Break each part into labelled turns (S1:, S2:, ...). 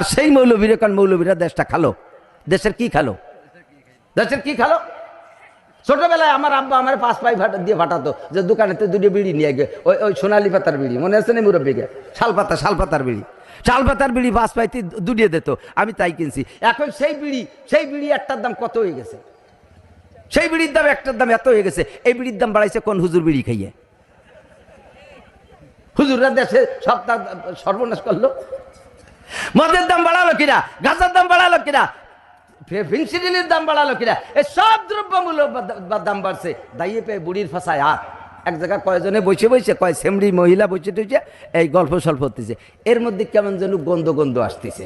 S1: আর সেই মৌলবীর এখন মৌলবীরা দেশটা খালো? দেশের কি খালো? দেশের কি খালো? ছোটবেলায় আমার আব্বা আমার পাঁচ পাই ফাটা দিয়ে ফাটাতো, যে দোকানেতে দুটো বিড়ি নিয়ে গে ওই ওই সোনালি পাতার বিড়ি, মনে আছে না মুরব্বীকে? শাল পাতা, শাল পাতার বিড়ি। শাল পাতার বিড়ি পাঁচ পাইতে দুটিয়ে দিত, আমি তাই কিনছি। এখন সেই বিড়ি সেই বিড়ি একটার দাম কত হয়ে গেছে? সেই বিড়ির দাম একটার দাম এত হয়ে গেছে, এই বিড়ির দাম বাড়াইছে কোন হুজুর বিড়ি খাইয়ে? হুজুররা দেশে সব তার সর্বনাশ করল। মদের দাম বাড়ালো কিনা গাঁজার দাম বাড়ালো কিনা ফিনসিডিনের দাম বাড়ালো কিনা এই সব দ্রব্যমূল্য দাম বাড়ছে। দাইয়ে পেয়ে বুড়ির ফাঁসায় হাত। এক জায়গায় কয়জনে বসে বসে, কয় সেমরি মহিলা বসে টসে, এই গল্প সল্প হতেছে। এর মধ্যে কেমন যেন গন্ধ গন্ধ আসতেছে।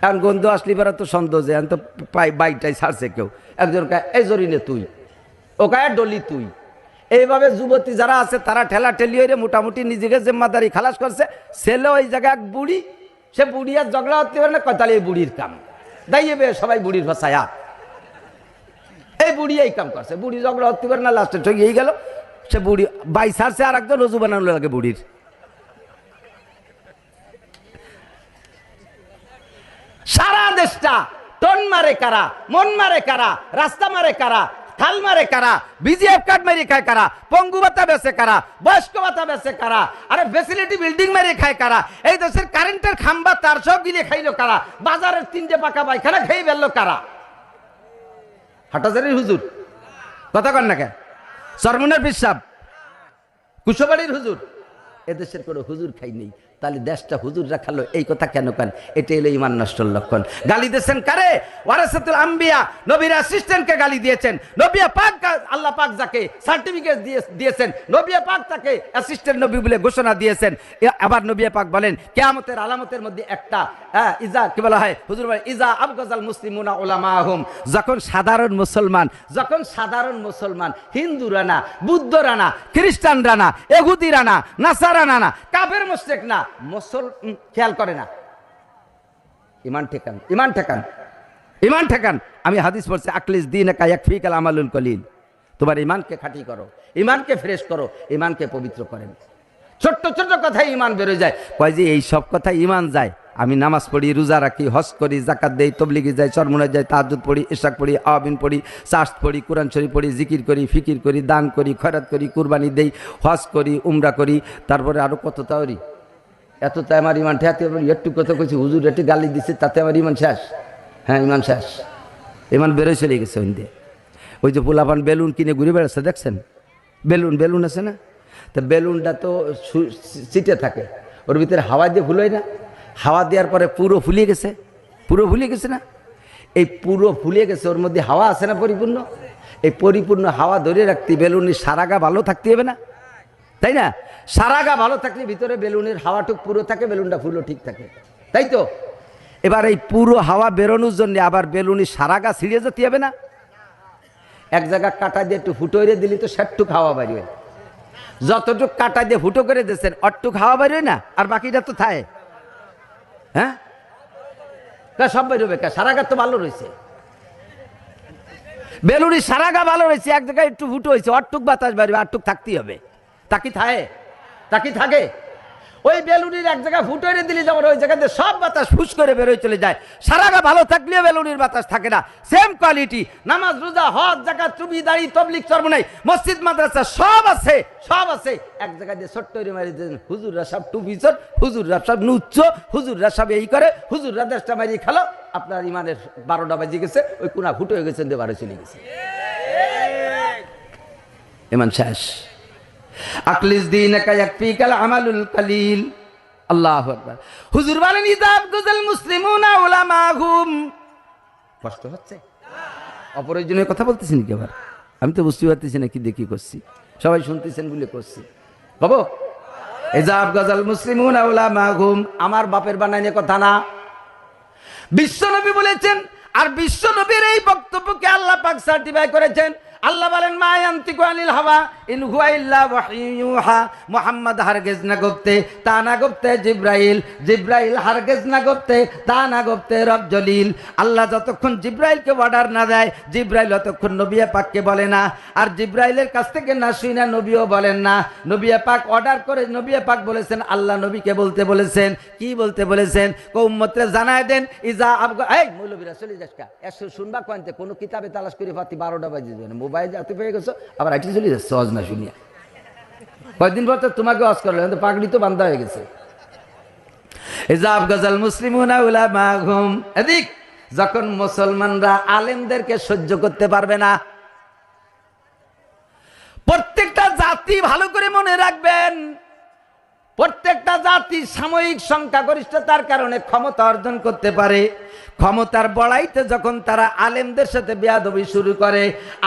S1: কারণ গন্ধ আসলি বেড়া তো সন্দেহ যে এখন তো পাই বাইকটাই ছাড়ছে কেউ। একজন কায়, এই জরিনে তুই। ও কায় ডলি তুই। এইভাবে যুবতী যারা আছে, তারা ঠেলা ঠেলি হয়ে মোটামুটি নিজেকে জিম্মাদারি খালাস করছে। ছেলে ওই জায়গায় এক বুড়ি সে বুড়ি আর ঝগড়া হতে পারে না তাহলে এই বুড়ির কাম। দাইয়ে বে সবাই বুড়ির ভাষায়। এই বুড়ি এই কাম করছে, বুড়ি ঝগড়া হতে পারে না লাস্টে ঠকিয়েই গেল। সে বুড়ি বাই ছাড়ছে আর একজন রজু বানানো লাগে বুড়ির। সারা দেশটা টন মারে কারা, মন মারে কারা, রাস্তা মারে কারা খাল মারে কারা? বিজিএফ কার্ড মেরে খায় কারা? পঙ্গু ভাতা বেচে কারা? বয়স্ক ভাতা বেচে কারা? আরে ফেসিলিটি বিল্ডিং মেরে খায় কারা? এই দেশের কারেন্টের খাম্বা তার সব গিলে খাইলো কারা? বাজারের তিনটে পাকা পায়খানা খেয়ে ফেলল কারা? হাটাজারির হুজুর। কথা কন না কে সরমুনের বিশ্বাব কুশবাড়ির হুজুর। এদেশের কোনো হুজুর খাই নেই। তাহলে দেশটা হুজুর রাখালো এই কথা কেন কেন? এটা এলো ইমান নষ্টর লক্ষণ। গালি দিয়েছেন কারে? ওয়ারাসাতুল আম্বিয়া নবীর অ্যাসিস্ট্যান্টকে গালি দিয়েছেন। নবিয়া পাক আল্লাহ পাক যাকে সার্টিফিকেট দিয়ে দিয়েছেন নবিয়া পাক তাকে অ্যাসিস্ট্যান্ট নবী বলে ঘোষণা দিয়েছেন। আবার নবিয়া পাক বলেন কেয়ামতের আলামতের মধ্যে একটা হ্যাঁ, ইজা কি বলা হয়? হুজুর বলে ইজা আবগাজাল মুসলিমুনা ওলামাহুম যখন সাধারণ মুসলমান যখন সাধারণ মুসলমান হিন্দুরা না বুদ্ধরা না খ্রিস্টানরা না এহুদিরা না নাসারা না কাফের মুশরিক না মুসল খেয়াল করে না। ইমান ঠেকান ইমান ঠেকান ইমান ঠেকান। আমি হাদিস পড়ছি, আকলিস দিন একা এক ফিকাল আমালুল কলিল। তোমার ইমানকে খাঁটি করো, ইমানকে ফ্রেশ করো, ইমানকে পবিত্র করেন। ছোট্ট ছোট্ট কথাই ইমান বেরোয় যায়। কয় যে এই সব কথা ইমান যায়, আমি নামাজ পড়ি, রোজা রাখি, হজ করি জাকাত দেই, তবলিগে যাই চরমুনা যাই তাহাজুদ পড়ি ইশাক পড়ি আবিন পড়ি চাষ পড়ি, কোরআন শরীফ পড়ি, জিকির করি, ফিকির করি, দান করি, খয়রাত করি, কুরবানি দেই, হজ করি, উমরা করি, তারপরে আরও কত তাওরি। এত তাই আমার ইমান হবে একটু কথা কইছি, হুজুর একটু গালি দিচ্ছে তাতে আমার ইমান শেষ। হ্যাঁ ইমান শেষ। ইমান বেরোয় চলে গেছে ওই দিয়ে। ওই যে পোলাপান বেলুন কিনে ঘুরে বেড়াচ্ছে, দেখছেন? বেলুন বেলুন আছে না? তা বেলুনটা তো সিটে থাকে। ওর ভিতরে হাওয়া দিয়ে ফুলোয় না? হাওয়া দেওয়ার পরে পুরো ফুলিয়ে গেছে। পুরো ফুলিয়ে গেছে না? এই পুরো ফুলিয়ে গেছে, ওর মধ্যে হাওয়া আছে না পরিপূর্ণ? এই পরিপূর্ণ হাওয়া ধরে রাখতে বেলুনের সারা গা ভালো থাকতে হবে না? তাই না? সারা গা ভালো থাকলে ভিতরে বেলুনের হাওয়াটুক পুরো থাকে, বেলুনটা ফুলও ঠিক থাকে। তাই তো? এবার এই পুরো হাওয়া বেরোনোর জন্য আবার বেলুনি সারা গা ছিঁড়ে যেতে হবে না? এক জায়গা কাটা দিয়ে একটু ফুটো করে দিলি তো ষাটটুক হাওয়া বাড়িয়ে। যতটুক কাটা দিয়ে ফুটো করে দিয়েছেন, অটটুক হাওয়া বাড়িয়ে না? আর বাকিটা তো থায়। হ্যাঁ? সব বেরোবে কা? সারা গা তো ভালো রয়েছে। বেলুনি সারা গা ভালো রয়েছে, এক জায়গায় একটু ফুটো হয়েছে, অটটুক বাতাস বাড়বে আটটুক থাকতেই হবে। তাকি থায়? তাকি থাকে? ওই বেলুনির এক জায়গায় ফুটো এনে দিলে যেমন ওই জায়গাতে সব বাতাস ফুস করে বেরোয় চলে যায়। সারা গা ভালো থাকলেও বেলুনির বাতাস থাকে না। সেম কোয়ালিটি নামাজ রোজা হজ জায়গা চুবি দাড়ি তবলিক চর্মনাই মসজিদ মাদ্রাসা সব আছে সব আছে। এক জায়গায় দিয়ে ছোট্ট মারি হুজুররা সব টুপি চোর হুজুররা সব নুচ্চ হুজুররা সব এই করে হুজুররা দেশটা মারি খেলো আপনার ইমানের বারোটা বাজে গেছে ওই কোনা ফুটো হয়ে গেছে দিয়ে বারো চলে গেছে। ইমান শেষ। আকলিস দিন ইয়াকফিকাল আমালুল কালিল। আল্লাহু আকবার। হুজুর বলেন ইজাব গুজাল মুসলিমুনা উলামাহুম। কষ্ট হচ্ছে? অপ্রয়োজনীয় কথা বলতেছেন কি আবার? আমি তো বুঝতে পারতেছি না কি দেখি করছি। সবাই শুনতেছেন বলে করছি। বাবু এজাব গজাল মুসলিমুনা উলামাহুম। আমার বাপের বানাইনে কথা না। বিশ্বনবী বলেছেন, আর বিশ্বনবীর এই বক্তব্যকে আল্লাহ পাক সার্টিফাই করেছেন। আল্লাহ বলেন, মা ইয়ান্তিকু আনিল হাওয়া, ইন হুয়া ইল্লা ওয়াহিয়ুহা মুহাম্মদ হারগিজ না গপ্তে, তা না গপ্তে জিব্রাইল। জিব্রাইল হারগিজ না গপ্তে, তা না গপ্তে রব জলিল। আল্লাহ যতক্ষণ জিব্রাইলকে অর্ডার না দেয়, জিব্রাইল ততক্ষণ নবিয়া পাককে বলে না। আর জিব্রাইলের কাছ থেকে না শুই না নবীও বলেন না। নবিয়া পাক অর্ডার করে নবিয়া পাক বলেছেন, আল্লাহ নবীকে বলতে বলেছেন। কি বলতে বলেছেন? কৌমত্রে জানায় দেন, ইজা আবগ এই মৌলবীরা চলে যাস শুনবা কয়তে কোনো কিতাবে তালাশ করে পাতি বারোটা বাজে যাবে মোবাইল যাতে পেয়ে গেছো, আবার আইটি চলে যাচ্ছে, সহজ না শুনিয়া। কয়েকদিন পর তো তোমাকে অস করল কিন্তু পাগড়ি তো বান্ধা হয়ে গেছে। যখন মুসলমানরা আলেমদেরকে সহ্য করতে পারবে না, প্রত্যেকটা জাতি ভালো করে মনে রাখবেন প্রত্যেকটা জাতি সাময়িক সংখ্যাগরিষ্ঠতার কারণে ক্ষমতা অর্জন করতে পারে। ক্ষমতার বড়াইতে যখন তারা আলেমদের সাথে বেয়াদবি শুরু করে,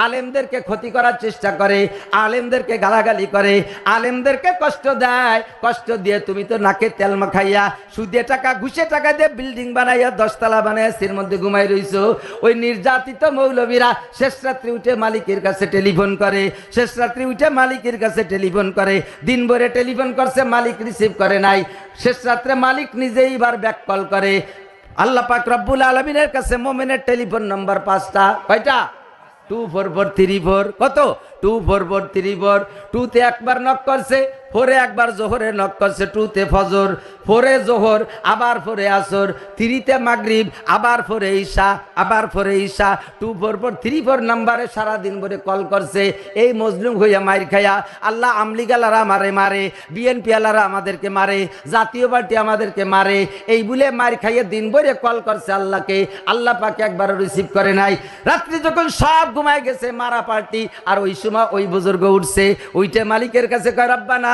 S1: আলেমদেরকে ক্ষতি করার চেষ্টা করে, আলেমদেরকে গালাগালি করে, আলেমদেরকে কষ্ট দেয়, কষ্ট দিয়ে তুমি তো নাকে তেল মাখাইয়া সুদে টাকা, ঘুষে টাকা দিয়ে বিল্ডিং বানাইয়া দশতলা বানাইয়া সির মধ্যে ঘুমাই রইছো। ওই নির্যাতিত মৌলবীরা শেষ রাত্রি উঠে মালিকের কাছে টেলিফোন করে, শেষ রাত্রি উঠে মালিকের কাছে টেলিফোন করে দিন ভরে টেলিফোন করছে মালিক রিসিভ করে নাই। শেষ রাত্রে মালিক নিজেই বার ব্যাক কল করে। আল্লাহ পাক রব্বুল আলমিনের কাছে মোমেনের টেলিফোন নম্বর পাঁচটা। কয়টা? Two four four three four কত? Two four four three four টুতে একবার নক করছে ফোরে একবার জোহরে নক করছে, টুতে ফজর ফোরে জোহর, আবার ফোরে আসর থ্রিতে মাগরিব, আবার ফোরে ঈশা, আবার ফোরে Isha. Two four four three four নাম্বারে সারাদিন ভরে কল করছে, এই মজলুম হইয়া মাইর খাইয়া আল্লাহ আমলিগালারা মারে মারে, বিএনপি আলারা আমাদেরকে মারে, জাতীয় পার্টি আমাদেরকে মারে, এই বলে মার খাইয়ে দিন ভরে কল করছে আল্লাহকে, আল্লাহ পাকে একবার রিসিভ করে নাই। রাত্রি যখন সব ঘুমায় গেছে, মারা পার্টি, আর ওই সময় ওই বুজুর্গ উঠছে, ওইটা মালিকের কাছে কয়, রব্বানা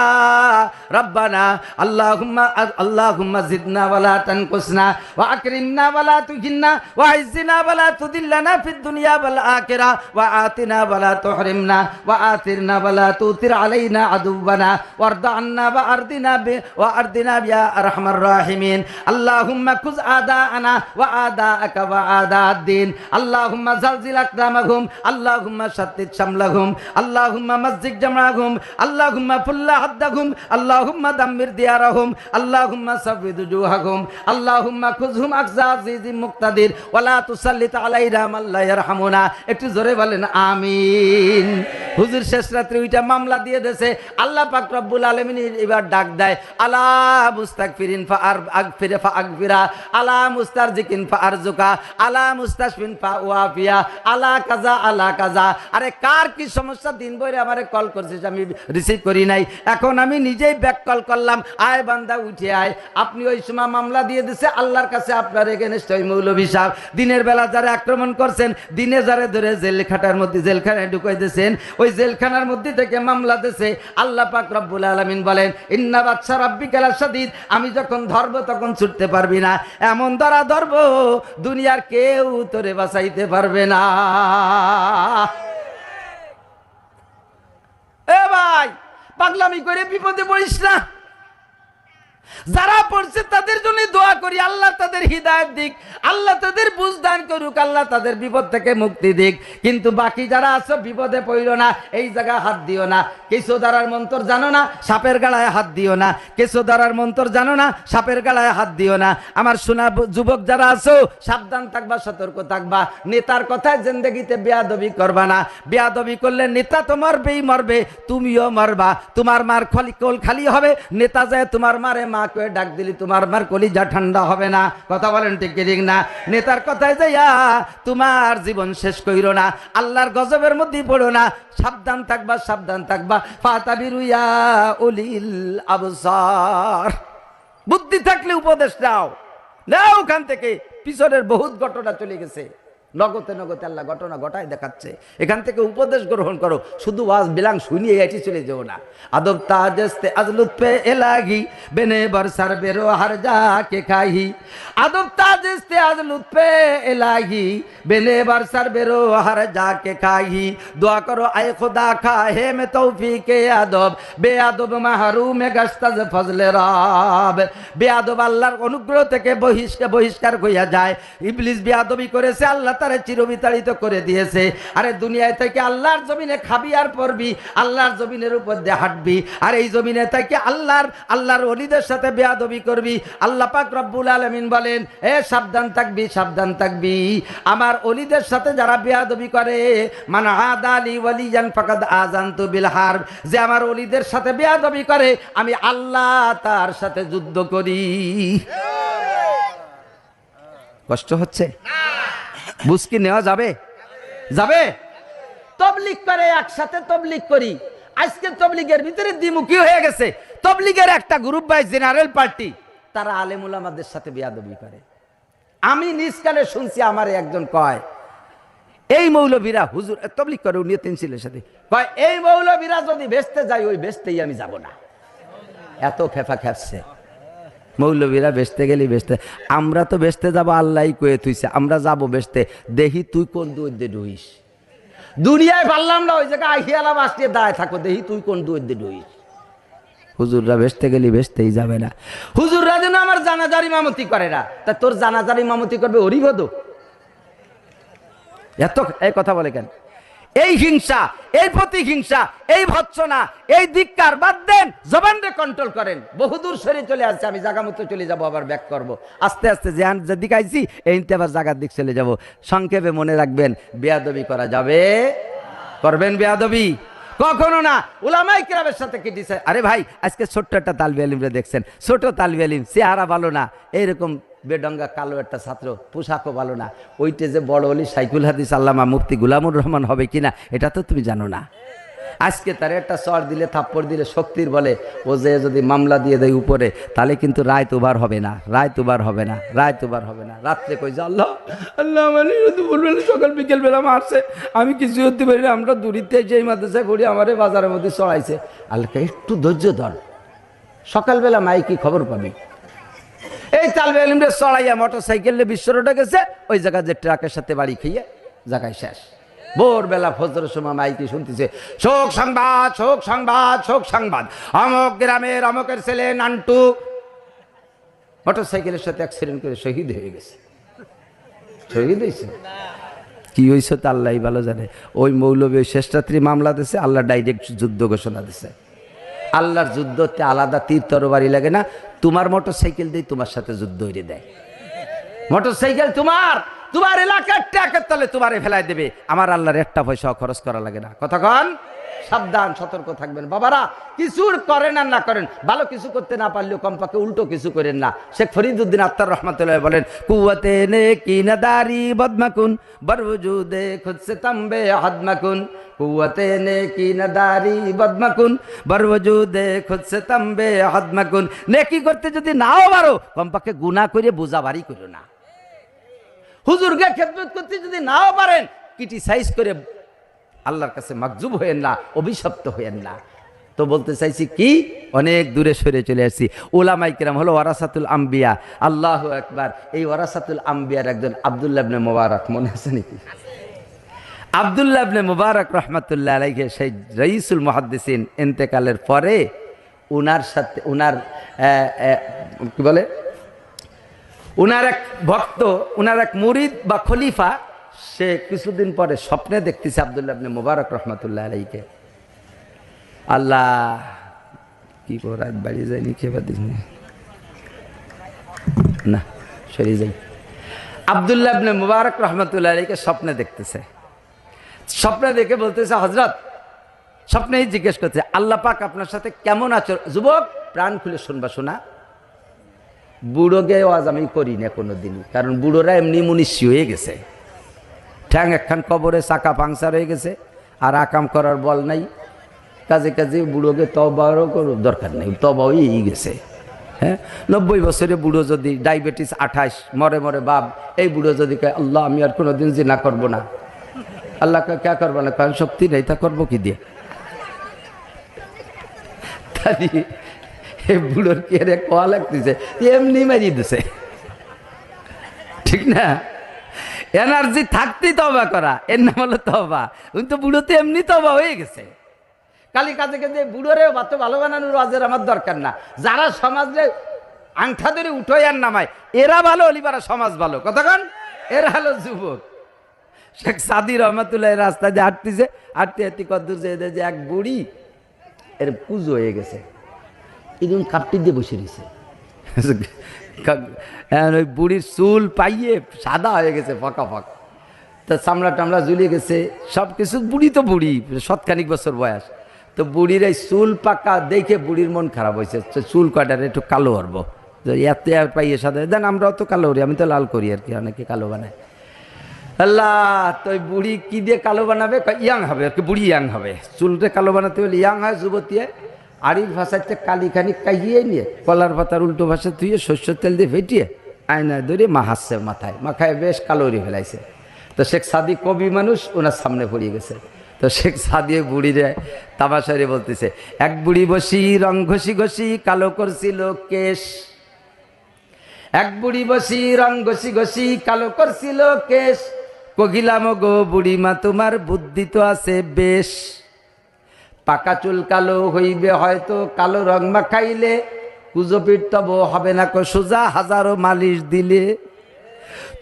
S1: রব্বানা, আল্লাহুম্মা আল্লাহুম্মা জিদনা ওয়ালা তানকুসনা, ওয়া আকরিমনা ওয়ালা তুহিন্না ওয়া ইজ্জিনা ওয়ালা তুদিল্লানা ফিদ দুনিয়া ওয়াল আখিরা, ওয়া আতিনা ওয়ালা তুহরিমনা, ওয়া আতিরনা ওয়ালা তুতির আলাইনা আদুবানা ওয়ারদা আন্না ওয়া আরদিনা বি, ওয়া আরদিনা বিয়া আরহামার রাহিমিন, আল্লাহুম্মা কুজ আদাআনা ওয়া আদাআকা ওয়া আদাআদ-দ্বীন আল্লাহুম্মা জালজিল আকদামাহুম আল্লাহুম্মা শাত্তিত শামলাহুম আল্লাহুম্মা মাসজিদ জামআহুম আল্লাহুম্মা ফুল্লা আল্লাহুম্মা দাম্মির আল্লাহুম্মা জুহাহুম, আল্লাহুম্মা খুযহুম আকজা আজিজি মুক্তাদির, ওয়ালা তুসাল্লিত লা ইয়ারহামুনা। একটু জোরে বলেন, আমিন। হুজুর শেষ ওইটা মামলা দিয়ে দেছে। আল্লাহ পাক রব্বুল এবার ডাক দেয়, আলা মুস্তাগফিরিন ফা আর আগফিরে ফা আলা মুস্তারজিকিন ফা আলা ফা ওয়াফিয়া, আলা কাজা আলা কাজা আরে কার কি দিন বইরে আমারে কল করছিস আমি রিসিভ করি নাই। এখন আমি নিজেই ব্যাক কল করলাম। আয় বান্দা, উঠে আয়। আপনি ওই সময় মামলা দিয়ে দিছে, আল্লাহর কাছে আপনার এগেনস্ট ওই মৌলভী সাহেব দিনের বেলা যারা আক্রমণ করছেন, দিনে যারা ধরে জেলখাটার মধ্যে, জেলখানায় ঢুকাই দিয়েছেন, ওই জেলখানার মধ্যে থেকে মামলা দিছে। আল্লাহ পাক রব্বুল আলামিন বলেন, ইন্না বাদশা রব্বি কেলা সাদিদ আমি যখন ধরবো তখন ছুটতে পারবি না। এমন ধরা ধরবো, দুনিয়ার কেউ তোরে বাঁচাইতে পারবে না। ভাই পাগলামি করে বিপদে পড়িস না। যারা পড়ছে তাদের জন্য দোয়া করি, আল্লাহ তাদের হৃদায়ত দিক, আল্লাহ তাদের বুঝ দান করুক, আল্লাহ তাদের বিপদ থেকে মুক্তি দিক। কিন্তু বাকি যারা আছো, বিপদে পড়ল না, এই জায়গায় হাত দিও না। কেঁচো দ্বারার মন্তর জানো না, সাপের গালায় হাত দিও না। কেঁচো দ্বারার মন্তর জানো না, সাপের গালায় হাত দিও না। আমার সোনা যুবক যারা আছো, সাবধান থাকবা, সতর্ক থাকবা। নেতার কথায় জিন্দগিতে বেয়াদবি করবা না। বেয়াদবি করলে নেতা তো মরবেই মরবে, তুমিও মরবা। তোমার মার খালি কোল খালি হবে, নেতা যায় তোমার মারে মা কয়ে ডাক দিলি, তোমার মার কলিজা ঠান্ডা হবে না। কথা বলেন ঠিক ঠিক না? নেতার কথায় যাইয়া তোমার জীবন শেষ কইরো না। আল্লাহর গজবের মধ্যে পড়ো না। সাবধান থাকবা সাবধান থাকবা। ফাতাবিরুয়া উলিল আবসার। বুদ্ধি থাকলে উপদেশ দাও। নাও ওখান থেকে। পিছনের বহুত ঘটনা চলে গেছে। নগতে নগতে আল্লাহ ঘটনা ঘটায় দেখাচ্ছে। এখান থেকে উপদেশ গ্রহণ করো, শুধু ওয়াজ বিলাং শুনিয়ে এটি চলে যেও না। আদব তাজস্তে আজলুত পে এলাগি বেনে বরসার বেরো হার যা কে খাহি। আদব তাজস্তে আজলুত পে এলাগি বেনে বরসার বেরো হার যা কে খাহি। দোয়া করো, আয় খোদা খা হে মে তৌফিকে আদব। বে আদব মাহরুমে গস্তাজ ফজলে রাব। বে আদব আল্লাহর অনুগ্রহ থেকে বহিষ্কার বহিষ্কার হইয়া যায়। ইবলিস বেয়াদবি করেছে আল্লাহ তারে চিরবিতাড়িত করে দিয়েছে। আরে দুনিয়ায় থেকে আল্লাহর জমিনে খাবি আর পড়বি আল্লাহর জমিনের উপর দিয়ে হাঁটবি। আর এই জমিনে থেকে আল্লাহর আল্লাহর অলিদের সাথে বেয়াদবি করবি। আল্লাহ পাক রব্বুল আলমিন বলেন এ সাবধান থাকবি সাবধান থাকবি। আমার অলিদের সাথে যারা বেয়াদবি করে মানে আদালি ওয়ালিয়ান ফাকাদ আজান্তু বিল হারব। যে আমার অলিদের সাথে বেয়াদবি করে আমি আল্লাহ তার সাথে যুদ্ধ করি। কষ্ট হচ্ছে? বুঝকি নেওয়া যাবে? যাবে? তবলিক করে একসাথে তবলিক করি। আজকে তবলিগের ভিতরে দ্বিমুখী হয়ে গেছে। তবলিগের একটা গ্রুপ বাই জেনারেল পার্টি তারা আলেমুল আমাদের সাথে বিয়াদবি করে। আমি নিজকালে শুনছি, আমার একজন কয়, এই মৌলবীরা হুজুর তবলিক করে উনি তেনসিলের সাথে। কয়, এই মৌলবীরা যদি বেচতে যায়, ওই বেচতেই আমি যাব না। এত খেফা খেপছে। মৌলবীরা বেচতে গেলি বেচতে। আমরা তো বেচতে যাব, আল্লাহ কয়ে তুইছে আমরা যাব বেচতে। দেহি তুই কোন দুয়ে ডুইস দুনিয়ায় পারলাম না, ওই জায়গায় আহিয়ালা বাসটিয়ে দাঁড়ায় থাকো, দেহি তুই কোন দুয়ে ডুইস হুজুররা বেচতে গেলি বেচতেই যাবে না। হুজুররা যেন আমার জানাজার ইমামতি করে না। তা তোর জানাজার ইমামতি করবে অরিবদ এত এই কথা বলে কেন? এই হিংসা, এই প্রতিহিংসা, এই ভৎসনা, এই দিককার বাদ দেন জবানরে কন্ট্রোল করেন। বহুদূর সরে চলে আসছে, আমি জাগা মতো চলে যাব, আবার ব্যাক করব। আস্তে আস্তে যে যেদিকে আইছি এইতে আবার জাগার দিক চলে যাব। সংক্ষেপে মনে রাখবেন, বেয়াদবি করা যাবে? করবেন বেয়াদবি? কখনো না। উলামাই কিরামের সাথে কেটেছে আরে ভাই, আজকে ছোট্ট একটা তালবি আলিমরে দেখছেন। ছোট তালবি আলিম, চেহারা ভালো না। এইরকম বেডঙ্গা কালো একটা ছাত্র, পোশাকও ভালো না। ওইটে যে বড় অলি সাইকুল হাদিস আল্লামা মুফতি গুলামুর রহমান হবে কিনা, এটা তো তুমি জানো না। আজকে তার একটা চর দিলে, থাপ্পড় দিলে, শক্তির বলে, ও যে যদি মামলা দিয়ে দেয় উপরে, তাহলে কিন্তু রায় তোবার হবে না, রায় তোবার হবে না, রায় তোবার হবে না। রাত্রে কই যে, আল্লাহ আল্লাহ মানে যদি বলবেন সকাল বিকেল বেলা মারছে, আমি কিছু হতে পারি না, আমরা দূরিতে যেই মাদ্রাসায় পড়ি আমারে বাজারের মধ্যে চড়াইছে। আল্লাহ, একটু ধৈর্য ধর। সকালবেলা মাইকি খবর পাবি। এই তালবে আলিমরে চড়াইয়া মোটর সাইকেলে বিশ্ব রোডে গেছে, ওই জায়গা যে ট্রাকের সাথে বাড়ি খেয়ে জায়গায় শেষ। ভোরবেলা ফজরের সময় মাইকি শুনতেছে, শোক সংবাদ শোক সংবাদ শোক সংবাদ। অমক গ্রামের অমকের ছেলে নান্টু মোটর সাইকেলের সাথে অ্যাক্সিডেন্ট করে শহীদ হয়ে গেছে। শহীদ হয়েছে? কি হয়েছে তো আল্লাহ ভালো জানে। ওই মৌলবী শেষ রাত্রি মামলা দিছে, আল্লাহ ডাইরেক্ট যুদ্ধ ঘোষণা দিছে। আল্লাহর যুদ্ধতে আলাদা তীর তরবারি লাগে না। তোমার মোটর সাইকেল দিয়ে তোমার সাথে যুদ্ধ হয়ে দেয়। মোটর সাইকেল তোমার তোমার এলাকার ট্যাকের তলে তোমারে ফেলাই দেবে। আমার আল্লাহর একটা পয়সা খরচ করা লাগে না। কন? সাবধান, সতর্ক থাকবেন। বাবারা কিছু করেন আর না করেন, ভালো কিছু করতে না পারলেও কম্পাকে উল্টো কিছু করেন না। শেখ ফরিদুদ্দিন আত্মার রহমতুল্লাহ বলেন, কুয়াতে নে কি নাদারি বদমাকুন, বরবজুদে খুদ সে তম্বে হদমাকুন। কুয়াতে নে কি নাদারি বদমাকুন, বরবজুদে খুদ সে তম্বে হদমাকুন। নেকি করতে যদি নাও পারো, কমপক্ষে গুনাহ করে বোঝা বাড়ি করো না। হুজুরকে খেদমত করতে যদি নাও পারেন, ক্রিটিসাইজ করে আল্লাহর কাছে মাকজুব হয়েন না, অভিশপ্ত হয়েন না। তো বলতে চাইছি কি? অনেক দূরে সরে চলে আসছি। ওলামাই কিরাম হলো ওয়ারাসাতুল আম্বিয়া। আল্লাহ একবার এই ওয়ারাসাতুল আম্বিয়ার একজন আবদুল্লাহ মোবারক, মনে আছে নাকি? আবদুল্লাহ ইবনে মোবারক রহমতুল্লাহ আলাইকে সেই রইসুল মহাদ্দিসিন ইন্তেকালের পরে উনার সাথে, উনার কি বলে? উনার এক ভক্ত, উনার এক মুরিদ বা খলিফা সে কিছুদিন পরে স্বপ্নে দেখতেছে আবদুল্লাহ আপনি মোবারক রহমতুল্লাহ আলাইকে। আল্লাহ, কি কর রাত বাড়ি যায়নি খেয়ে দিস না সরি যাই। আবদুল্লাহ আপনি মুবারক রহমতুল্লাহ আলাইকে স্বপ্নে দেখতেছে। স্বপ্নে দেখে বলতেছে হজরত স্বপ্নেই জিজ্ঞেস করছে, আল্লাহ পাক আপনার সাথে কেমন আচর যুবক, প্রাণ খুলে শুনবা শোনা। বুড়োকে আজ আমি করি না কোনো দিনই কারণ বুড়োরা এমনি মুনিশি হয়ে গেছে। ঠ্যাং একখান কবরে চাকা পাংচার হয়ে গেছে, আর আকাম করার বল নাই। কাজে কাজে বুড়োকে তবারও করো দরকার নেই তবাও এই গেছে। হ্যাঁ? নব্বই বছরে বুড়ো যদি ডায়াবেটিস আঠাশ, মরে মরে বাপ, এই বুড়ো যদি কয়, আল্লাহ, আমি আর কোনো দিন জিনা করব না। আল্লাহ কে করব না? কারণ শক্তি নেই, তা করব কি দিয়ে? তাই এ বুড়োর কি রে কোয়া লাগতেছে? এমনি মারিয়ে দিছে। ঠিক না? এনার্জি থাকতেই তবা করা। এর নাম হলো তবা উনি তো বুড়োতে এমনি তবা হয়ে গেছে। কালী কাজে কাজে বুড়োরে অত ভালো বানানোর আজের আমার দরকার না। যারা সমাজে আংঠা ধরে উঠোয় আর নামায়, এরা ভালো অলিপারা সমাজ ভালো। কতক্ষণ এরা হলো যুবক। শেখ সাদি রহমাতুল্লাহ রাস্তা দিয়ে হাঁটতেছে, হাঁটতে হাঁটতে কত দূর যেয়ে যে এক বুড়ি, এর পুজো হয়ে গেছে। এরকম কাপটি দিয়ে বসে রয়েছে। ওই বুড়ির চুল পাইয়ে সাদা হয়ে গেছে, ফাঁকা ফাঁকা। তা চামড়া টামড়া ঝুলিয়ে গেছে, সব কিছু বুড়ি তো বুড়ি শতখানিক বছর বয়স। তো বুড়ির এই চুল পাকা দেখে বুড়ির মন খারাপ হয়েছে চুল কাটার একটু কালো হরবো। এত আর পাইয়ে সাদা দেন আমরাও তো কালো করি আমি তো লাল করি আর কি, অনেকে কালো বানায়। আল্লাহ, তো বুড়ি কি দিয়ে কালো বানাবে? ইয়াং হবে, আর কি, বুড়ি ইয়াং হবে। চুলটা কালো বানাতে হলে ইয়াং হয়, যুবতী আড়ির ভাষাতে কালিখানি কাইয়ে নিয়ে, কলার পাতার উল্টো ভাষা ধুয়ে শস্য তেল দিয়ে ফেটিয়ে আয়নায় ধরে মা হাসছে মাথায়। মাখায় বেশ কালোরি ফেলাইছে। তো শেখ সাদি কবি মানুষ, ওনার সামনে পড়িয়ে গেছে। তো শেখ সাদি ওই বুড়িরে তামাশারে বলতেছে, এক বুড়ি বসি, রং ঘষি ঘষি, কালো করছিল কেশ এক বুড়ি বসি, রং ঘষি ঘষি, কালো করছিল কেশ কহিলাম গো বুড়িমা, তোমার বুদ্ধি তো আছে বেশ। পাকা চুল কালো হইবে হয়তো কালো রং মাখাইলে কুজোপির তব হবে না সোজা হাজারো মালিশ দিলে।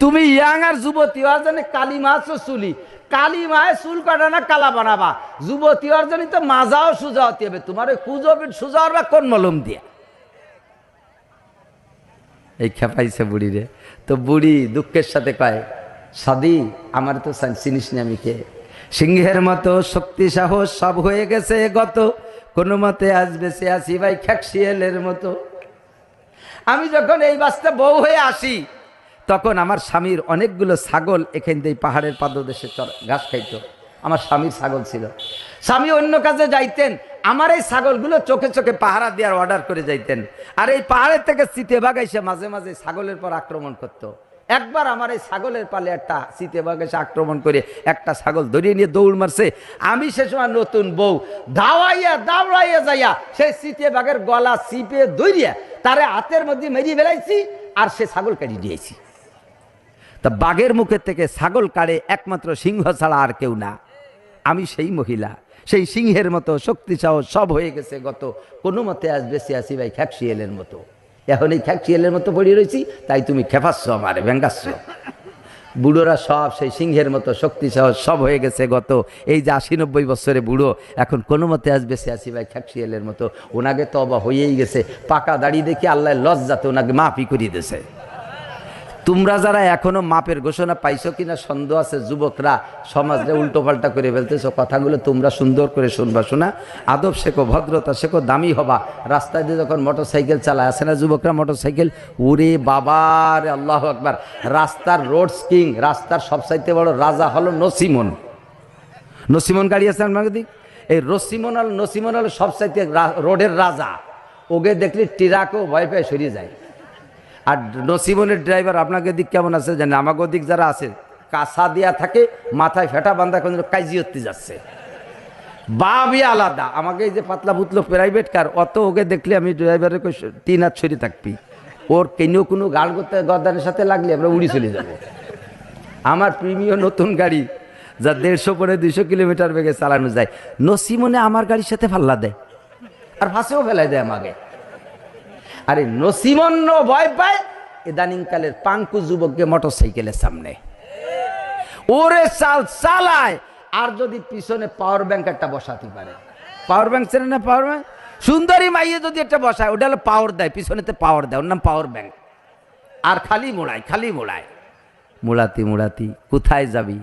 S1: তুমি ইয়াং আর যুবতী হওয়ার জন্য কালি মাছ চুলি। কালি মায় চুল কাটা না কালা বানাবা। যুবতী হওয়ার জন্য তো মাজাও সোজা হতে হবে। তোমার ওই কুজোপির সোজা হওয়ার কোন মলম দিয়া? এই খেপাইছে বুড়ি রে। তো বুড়ি দুঃখের সাথে কয়, সাদি, আমার তো চিনিস না আমি কে? সিংহের মতো শক্তি সাহস সব হয়ে গেছে গত। কোনো মতে আজ বেঁচে আসি ভাই খ্যাকশিয়ালের মতো। আমি যখন এই বাসটা বউ হয়ে আসি, তখন আমার স্বামীর অনেকগুলো ছাগল এখান থেকে পাহাড়ের পাদদেশে ঘাস খাইতো। আমার স্বামীর ছাগল ছিল। স্বামী অন্য কাজে যাইতেন, আমার এই ছাগলগুলো চোখে চোখে পাহারা দেওয়ার অর্ডার করে যাইতেন। আর এই পাহাড়ের থেকে চিতে বাগাইসে মাঝে মাঝে ছাগলের পর আক্রমণ করতো। একবার আমার এই ছাগলের পালে একটা চিতে বাগাইসে আক্রমণ করে একটা ছাগল ধরিয়ে নিয়ে দৌড় মারছে। আমি সে সময় নতুন বউ। দাওয়াইয়া দাওড়াইয়া যাইয়া সেই চিতে বাঘের গলা চিপে দৌড়িয়া তারে হাতের মধ্যে মেরিয়ে ফেলাইছি আর সে ছাগল কাটি দিয়েছি। তা বাঘের মুখের থেকে ছাগল কাড়ে একমাত্র সিংহ ছাড়া আর কেউ না। আমি সেই মহিলা। সেই সিংহের মতো শক্তি সাহস সব হয়ে গেছে গত কোনো মতে আজ বেঁচে আসি ভাই খ্যাকশিয়েলের মতো। এখন এই খ্যাকচিয়ালের মতো পড়ে রয়েছি, তাই তুমি খেপাচ্ছ আমারে ভেঙ্গাচ্ছ বুড়োরা সব সেই সিংহের মতো শক্তি সহ সব হয়ে গেছে গত এই যে আশি নব্বই বছরে বুড়ো, এখন কোনো মতে আজ বেঁচে আছি ভাই খ্যাকশিয়েলের মতো। ওনাকে তো অবা হয়েই গেছে, পাকা দাড়ি দেখি আল্লাহ লজ্জাতে ওনাকে মাফি করিয়ে দিয়েছে। তোমরা যারা এখনও মাপের ঘোষণা পাইছো কিনা সন্দেহ আছে, যুবকরা সমাজে উল্টো পাল্টা করে ফেলতেছো, কথাগুলো তোমরা সুন্দর করে শুনবা, শোনা। আদব শেখো, ভদ্রতা শেখো, দামি হবা। রাস্তায় দিয়ে যখন মোটর সাইকেল চালায় আসে না যুবকরা মোটর সাইকেল ওরে বাবার আল্লাহ আকবার। রাস্তার রোড কিং, রাস্তার সবচাইতে বড় রাজা হলো নসিমন। নসিমন গাড়ি আছে আপনাকে দিক? এই রসিমন আল নসিমন হলো সবচাইতে রোডের রাজা। ওকে দেখলে টিরাকেও ভয় পেয়ে সরিয়ে যায়। আর নসিবনের ড্রাইভার আপনাকে দিক কেমন আছে জানেন? আমাকে দিক যারা আছে কাঁচা দিয়া থাকে, মাথায় ফেটা বান্ধা কোনো কাজি হতে যাচ্ছে। বাবই আলাদা। আমাকে এই যে পাতলা পুতলো প্রাইভেট কার অত ওকে দেখলে আমি ড্রাইভারের তিন হাত ছড়ি থাকবি। ওর কেন কোনো গাল করতে গদ্দারের সাথে লাগলে আমরা উড়ি চলে যাব। আমার প্রিমিয় নতুন গাড়ি, যা দেড়শো পরে দুইশো কিলোমিটার বেগে চালানো যায়। নসিমনে আমার গাড়ির সাথে ফাল্লা দেয়। আর ফাঁসেও ফেলাই দেয় আমাকে। আরে নসিমন্ন ভয় পায়, ইদানিংকালের পাঙ্কু যুবককে মোটর সাইকেলের সামনে। ওরে চাল চালায়, আর যদি পিছনে পাওয়ার ব্যাংক একটা বসাতে পারে। পাওয়ার ব্যাংক ছিল না পাওয়ার ব্যাংক সুন্দরী মাইয়ে যদি একটা বসায়, ওটা হলো পাওয়ার দেয়, পিছনেতে পাওয়ার দেয়, ওর নাম পাওয়ার ব্যাংক আর খালি মোড়ায় খালি মোড়ায়। মোড়াতি মোড়াতি, কোথায় যাবি?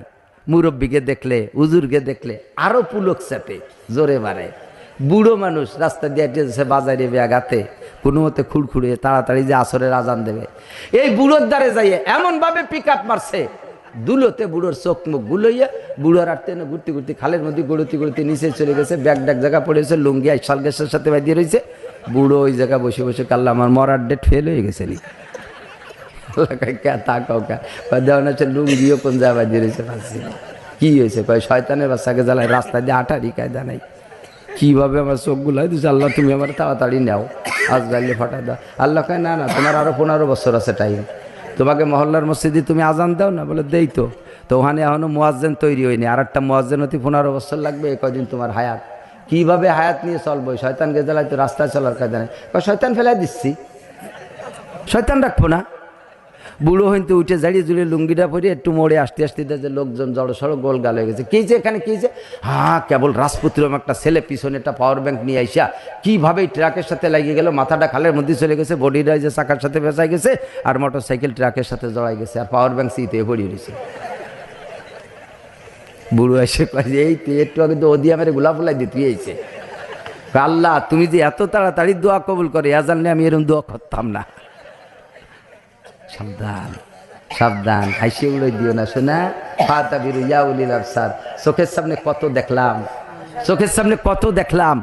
S1: মুরব্বীকে দেখলে উজুরকে দেখলে, আরও পুলক চাপে, জোরে মারে। বুড়ো মানুষ রাস্তা দিয়ে বাজারে ব্যাগাতে কোনো মতে খুড়খুড়ে তাড়াতাড়ি যে আসরের আজান দেবে। এই বুড়োর দ্বারে যাইয়ে এমনভাবে পিক আপ মারছে, দুলোতে বুড়োর চোখ মুখ গুলোইয়া বুড়োর আর টেনে ঘুরতে ঘুরতে খালের মধ্যে গড়ুতি গড়ুতি নিচে চলে গেছে, ব্যাগ ড্যাগ জায়গা পড়েছে লুঙ্গি আইসাল গ্যাসের সাথে বাঁধিয়ে রয়েছে বুড়ো ওই জায়গায় বসে বসে কাল্লা, আমার মরার ডেট ফেল হয়ে গেছে নি? কা দেওয়া হচ্ছে, লুঙ্গিও কোন বাঁধিয়ে রয়েছে কি হয়েছে? কয়, শয়তানের বাচ্চাকে জ্বালায় রাস্তা দিয়ে আটারি কায়দা নাই। কীভাবে আমার চোখগুলো দিচ্ছে আল্লাহ, তুমি আমার তাড়াতাড়ি নাও। আজ গাইলে ফাটা দাও আল্লাহ কয়, না না, তোমার আরও পনেরো বছর আছে টাইম তোমাকে মহল্লার মসজিদে তুমি আজান দাও না? বলে, দেই তো। তো ওখানে এখনও মোয়াজ্জেন তৈরি হয়নি। আর একটা মোয়াজ্জেন হতে পনেরো বছর লাগবে কদিন তোমার হায়াত। কীভাবে হায়াত নিয়ে চলবো? শয়তান জ্বালাই তো রাস্তায় চলার কায়দা নাই। শয়তান ফেলাই দিচ্ছি। শয়তান রাখব না। বুড়ো হইতে উঠে জাড়িয়ে জুড়ে লুঙ্গিটা পরে একটু মোড়ে আসতে আসতে যে লোকজন জড়ো সড়ো গোল গাল হয়ে গেছে। কি যে এখানে, কি যে? হ্যাঁ কেবল রাজপুত্রম একটা ছেলে পিছনে একটা পাওয়ার ব্যাংক নিয়ে আইসা কীভাবে ট্রাকের সাথে লাগিয়ে গেল? মাথাটা খালের মধ্যে চলে গেছে বডিটা যে চাকার সাথে বেঁচাই গেছে আর মোটর সাইকেল ট্রাকের সাথে জড়াই গেছে আর পাওয়ার ব্যাংক সিতে পড়িয়ে দিয়েছে বুড়ো এসে কয় এই তুই একটু আগে তো ওদি আমার গোলাপ ফুলাই দিতে এইছে আল্লাহ, তুমি যে এত তাড়াতাড়ি দোয়া কবুল করে, এ জানলে আমি এরকম দোয়া করতাম না। সাবধান সাবধান। হাসি উড়ে দিও না, শোনা। ফাতা বিরু ইয়া উলিল আবসার। চোখের সামনে কত দেখলাম, চোখের সামনে কত দেখলাম।